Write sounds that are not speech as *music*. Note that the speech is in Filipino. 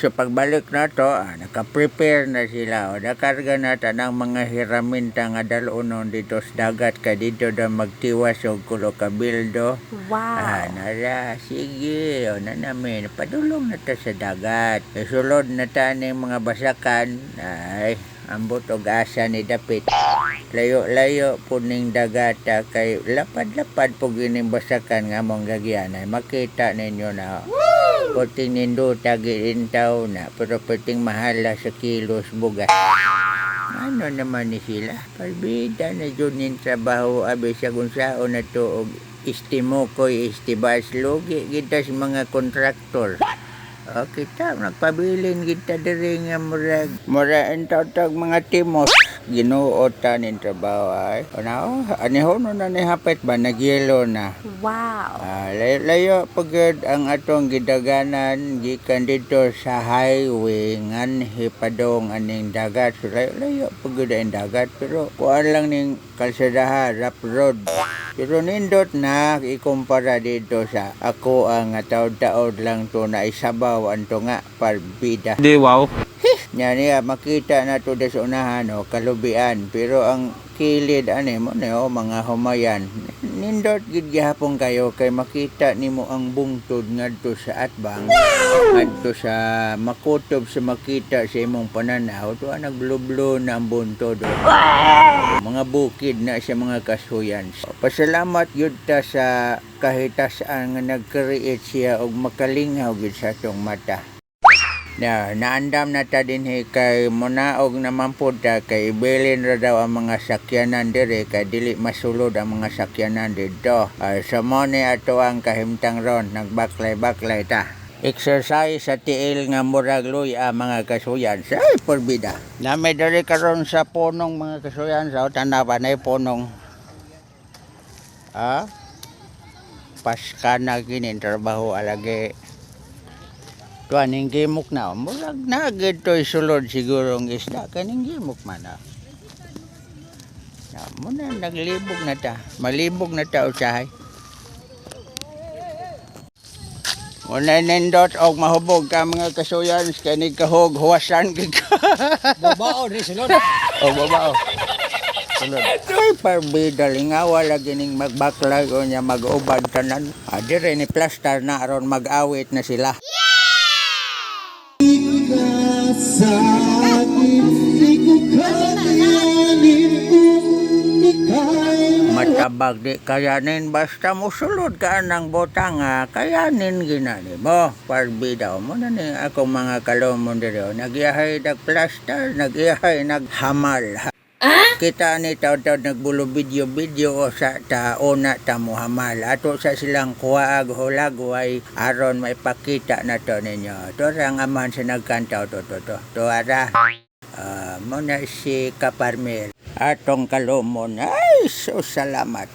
So pagbalik na to, ah, naka-prepare na sila. O, nakarga na ta ng mga hiraminta nga dalunon dito sa dagat kay dito na magtiwas og kulo ka bildo. Wow. Ah, nara, sige, o na namin, padulong na ta sa dagat. E, sulod na ta ning mga basakan, ay, ambot og asa ni Dapit. Layo-layo po ning dagata kay lapad-lapad po gining basakan nga mong gagyanay. Makita ninyo na puting nindo tagiintaw na pero puting mahala sa kilos bugas. Ano naman ni sila? Palbida na dyan yung trabaho abe sa gunsao na to og istimo ko istibas logi kita sa mga kontraktor. O kita nagpabilin kita diri nga murag mura tawtag mga timos ginuota nin trabaho ay. Ano, anihon na ni hapit ba nagyelo na. Wow. Ah, layo, layo pagod ang atong gidaganan gikan dito sa highway ngan hipadong aning dagat so layo, layo pagod ang dagat pero kuan lang ning kalsadaha rap road pero nindot na ikumpara dito sa ako ang taod-taod lang to na isabaw anto nga parbida Di wow. Nya niya makita na to sa unahan o kalubian. Pero ang kilid ani mo ne o mga humayan. Nindot gid gihapon kayo kay makita nimo ang bungtod ngadto sa atbang ngadto sa makutob sa makita sa imong pananaw. To ang naglublo na ang buntod o. mga bukid na sa mga kasuyan. Pasalamat yun ta sa kahitasan nga nag-create siya og makalingaw gid sa atong mata na naandam na ta din he kay munaog naman po ta kay bilin ra daw ang mga sakyanan dire kay dili masulod ang mga sakyanan dito. Ay sa mo ni ato ang kahimtang ron nagbaklay-baklay ta. Exercise sa tiil nga murag luy ang mga kasuyan. Sa ay porbida. Na may diri karon sa punong mga kasuyan sa tanawa na punong. Ah? Paska na ginin trabaho alagi kaning gimok na murag na gito sulod siguro ang isda kaning gimok man na na mo na naglibog na ta malibog na ta usahay Muna nindot og mahubog ka mga kasuyan kani kahog huwasan gid ka. *laughs* Babao ni sulod. o babao. Sulod. Ay parbida lingawa lagi ning magbaklag o nya mag-ubad tanan. Adire ni plaster na aron mag-awit na sila. Matabag di kayanin basta musulod ka ng botanga kayanin ginani mo. Parbida mo na ni ako mga kalomon dito nagyahay nag plaster nagyahay naghamal kita ni taw-taw nagbulo video video sa taona ta mo hamal ato sa silang kuwaag hulagway aron may pakita na to ninyo. To ang aman sa nagkantaw to to to to ara. Ah, mo na si Kaparmel. Atong kalumon. Ay so salamat